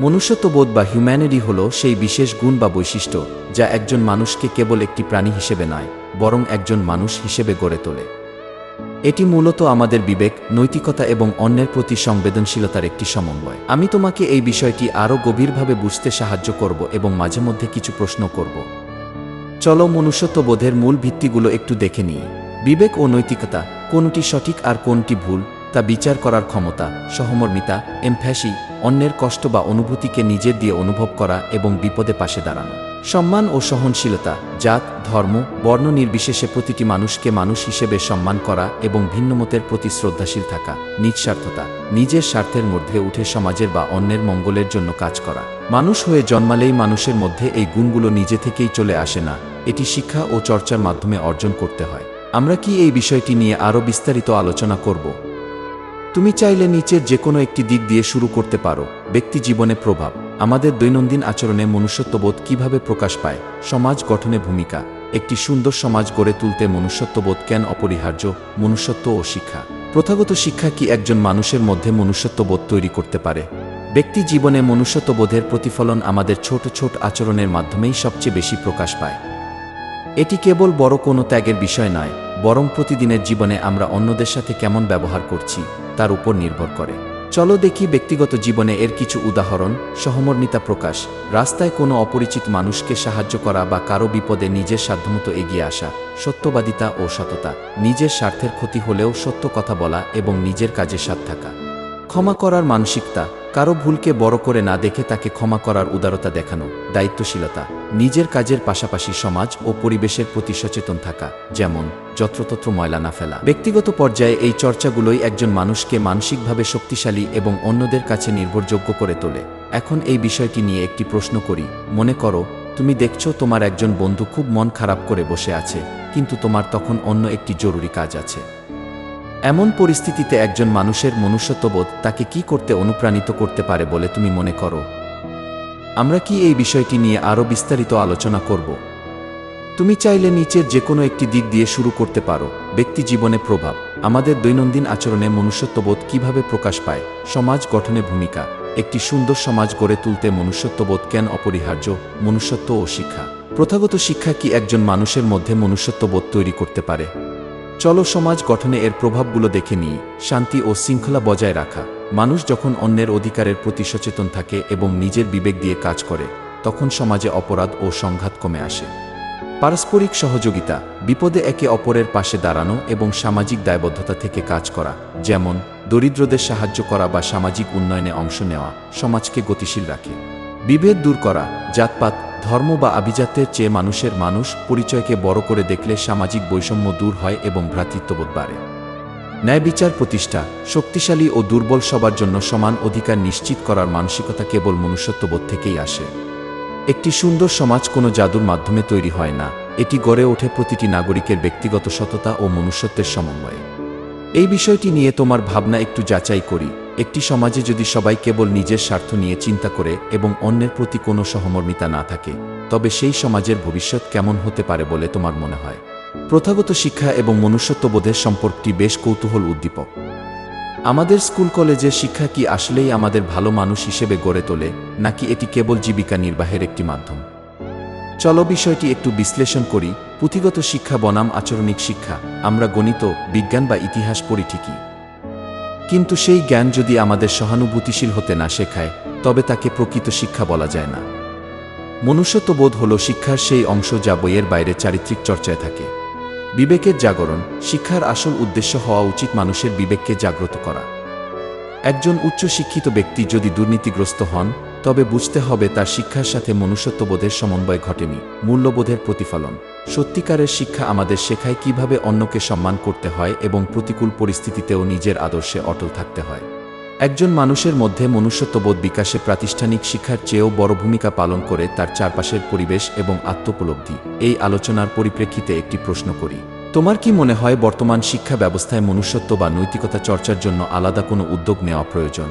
মনুষ্যত্ববোধ বা হিউম্যানিটি হল সেই বিশেষ গুণ বা বৈশিষ্ট্য যা একজন মানুষকে কেবল একটি প্রাণী হিসেবে নয়, বরং একজন মানুষ হিসেবে গড়ে তোলে। এটি মূলত আমাদের বিবেক, নৈতিকতা এবং অন্যের প্রতি সংবেদনশীলতার একটি সমন্বয়। আমি তোমাকে এই বিষয়টি আরও গভীরভাবে বুঝতে সাহায্য করব এবং মাঝে মধ্যে কিছু প্রশ্ন করব। চলো মনুষ্যত্ববোধের মূল ভিত্তিগুলো একটু দেখে নিই। বিবেক ও নৈতিকতা, কোনটি সঠিক আর কোনটি ভুল, তা বিচার করার ক্ষমতা, সহমর্মিতা এমফ্যাসি অন্যের কষ্ট বা অনুভূতিকে নিজের দিয়ে অনুভব করা এবং বিপদে পাশে দাঁড়ানো। সম্মান ও সহনশীলতা, জাত, ধর্ম, বর্ণ নির্বিশেষে প্রতিটি মানুষকে মানুষ হিসেবে সম্মান করা এবং ভিন্নমতের প্রতি শ্রদ্ধাশীল থাকা, নিঃস্বার্থতা, নিজের স্বার্থের মধ্যে উঠে সমাজের বা অন্যের মঙ্গলের জন্য কাজ করা। মানুষ হয়ে জন্মালেই মানুষের মধ্যে এই গুণগুলো নিজে থেকেই চলে আসে না, এটি শিক্ষা ও চর্চার মাধ্যমে অর্জন করতে হয়। আমরা কি এই বিষয়টি নিয়ে আরও বিস্তারিত আলোচনা করব? তুমি চাইলে নিচের যে কোনো একটি দিক দিয়ে শুরু করতে পারো। ব্যক্তি জীবনে প্রভাব। আমাদের দৈনন্দিন আচরণে মনুষ্যত্ববোধ কীভাবে প্রকাশ পায়? সমাজ গঠনে ভূমিকা। একটি সুন্দর সমাজ গড়ে তুলতে মনুষ্যত্ববোধ কেন অপরিহার্য? মনুষ্যত্ব ও শিক্ষা। প্রথাগত শিক্ষা কি একজন মানুষের মধ্যে মনুষ্যত্ববোধ তৈরি করতে পারে? ব্যক্তি জীবনে মনুষ্যত্ববোধের প্রতিফলন আমাদের ছোট ছোট আচরণের মাধ্যমেই সবচেয়ে বেশি প্রকাশ পায়। এটি কেবল বড় কোনো ত্যাগের বিষয় নয়। বরং প্রতিদিনের জীবনে আমরা অন্যদের সাথে কেমন ব্যবহার করছি, তার উপর নির্ভর করে। চলো দেখি ব্যক্তিগত জীবনে এর কিছু উদাহরণ, সহমর্মিতা প্রকাশ, রাস্তায় কোনো অপরিচিত মানুষকে সাহায্য করা বা কারও বিপদে নিজের সাধ্যমতো এগিয়ে আসা, সত্যবাদিতা ও সততা, নিজের স্বার্থের ক্ষতি হলেও সত্য কথা বলা এবং নিজের কাজে সাথ থাকা। ক্ষমা করার মানসিকতা কারও ভুলকে বড় করে না দেখে তাকে ক্ষমা করার উদারতা দেখানো দায়িত্বশীলতা, নিজের কাজের পাশাপাশি সমাজ ও পরিবেশের প্রতি সচেতন থাকা, যেমন যত্রতত্র ময়লা না ফেলা। ব্যক্তিগত পর্যায়ে এই চর্চাগুলোই একজন মানুষকে মানসিকভাবে শক্তিশালী এবং অন্যদের কাছে নির্ভরযোগ্য করে তোলে। এখন এই বিষয়টি নিয়ে একটি প্রশ্ন করি, মনে করো, তুমি দেখছ তোমার একজন বন্ধু খুব মন খারাপ করে বসে আছে, কিন্তু তোমার তখন অন্য একটি জরুরি কাজ আছে। এমন পরিস্থিতিতে একজন মানুষের মনুষ্যত্ববোধ তাকে কি করতে অনুপ্রাণিত করতে পারে বলে তুমি মনে করো? আমরা কি এই বিষয়টি নিয়ে আরও বিস্তারিত আলোচনা করব? তুমি চাইলে নিচের যে কোনো একটি দিক দিয়ে শুরু করতে পারো। ব্যক্তি জীবনে প্রভাব। আমাদের দৈনন্দিন আচরণে মনুষ্যত্ববোধ কীভাবে প্রকাশ পায়? সমাজ গঠনে ভূমিকা। একটি সুন্দর সমাজ গড়ে তুলতে মনুষ্যত্ববোধ কেন অপরিহার্য? মনুষ্যত্ব ও শিক্ষা। প্রথাগত শিক্ষা কি একজন মানুষের মধ্যে মনুষ্যত্ববোধ তৈরি করতে পারে? চলো সমাজ গঠনে এর প্রভাবগুলো দেখে নিই, শান্তি ও শৃঙ্খলা বজায় রাখা। মানুষ যখন অন্যের অধিকারের প্রতি সচেতন থাকে এবং নিজের বিবেক দিয়ে কাজ করে, তখন সমাজে অপরাধ ও সংঘাত কমে আসে। পারস্পরিক সহযোগিতা, বিপদে একে অপরের পাশে দাঁড়ানো এবং সামাজিক দায়বদ্ধতা থেকে কাজ করা, যেমন, দরিদ্রদের সাহায্য করা বা সামাজিক উন্নয়নে অংশ নেওয়া, সমাজকে গতিশীল রাখে। বিভেদ দূর করা, জাতপাত ধর্ম বা আভিজাত্যের চেয়ে মানুষের মানুষ পরিচয়কে বড় করে দেখলে সামাজিক বৈষম্য দূর হয় এবং ভ্রাতৃত্ববোধ বাড়ে। ন্যায় বিচার প্রতিষ্ঠা, শক্তিশালী ও দুর্বল সবার জন্য সমান অধিকার নিশ্চিত করার মানসিকতা কেবল মনুষ্যত্ববোধ থেকেই আসে। একটি সুন্দর সমাজ কোনো জাদুর মাধ্যমে তৈরি হয় না, এটি গড়ে ওঠে প্রতিটি নাগরিকের ব্যক্তিগত সততা ও মনুষ্যত্বের সমন্বয়ে। এই বিষয়টি নিয়ে তোমার ভাবনা একটু যাচাই করি। একটি সমাজে যদি সবাই কেবল নিজের স্বার্থ নিয়ে চিন্তা করে এবং অন্যের প্রতি কোনো সহমর্মিতা না থাকে, তবে সেই সমাজের ভবিষ্যৎ কেমন হতে পারে বলে তোমার মনে হয়? প্রথাগত শিক্ষা এবং মনুষ্যত্ববোধের সম্পর্কটি বেশ কৌতূহল উদ্দীপক। আমাদের স্কুল কলেজের শিক্ষা কি আসলেই আমাদের ভালো মানুষ হিসেবে গড়ে তোলে, নাকি এটি কেবল জীবিকা নির্বাহের একটি মাধ্যম? চলো বিষয়টি একটু বিশ্লেষণ করি। পুঁথিগত শিক্ষা বনাম আচরণিক শিক্ষা। আমরা গণিত, বিজ্ঞান বা ইতিহাস পড়ি ঠিকই। কিন্তু সেই জ্ঞান যদি আমাদের সহানুভূতিশীল হতে না শেখায়, তবে তাকে প্রকৃত শিক্ষা বলা যায় না। মনুষ্যত্ববোধ হল শিক্ষার সেই অংশ যা বইয়ের বাইরে চারিত্রিক চর্চায় থাকে। বিবেকের জাগরণ, শিক্ষার আসল উদ্দেশ্য হওয়া উচিত মানুষের বিবেককে জাগ্রত করা। একজন উচ্চশিক্ষিত ব্যক্তি যদি দুর্নীতিগ্রস্ত হন তবে বুঝতে হবে তার শিক্ষার সাথে মনুষ্যত্ববোধের সমন্বয় ঘটেনি, মূল্যবোধের প্রতিফলন। সত্যিকারের শিক্ষা আমাদের শেখায় কীভাবে অন্যকে সম্মান করতে হয় এবং প্রতিকূল পরিস্থিতিতেও নিজের আদর্শে অটল থাকতে হয়। একজন মানুষের মধ্যে মনুষ্যত্ববোধ বিকাশে প্রাতিষ্ঠানিক শিক্ষার চেয়েও বড় ভূমিকা পালন করে তার চারপাশের পরিবেশ এবং আত্মোপলব্ধি। এই আলোচনার পরিপ্রেক্ষিতে একটি প্রশ্ন করি। তোমার কি মনে হয় বর্তমান শিক্ষা ব্যবস্থায় মনুষ্যত্ব বা নৈতিকতা চর্চার জন্য আলাদা কোনো উদ্যোগ নেওয়া প্রয়োজন?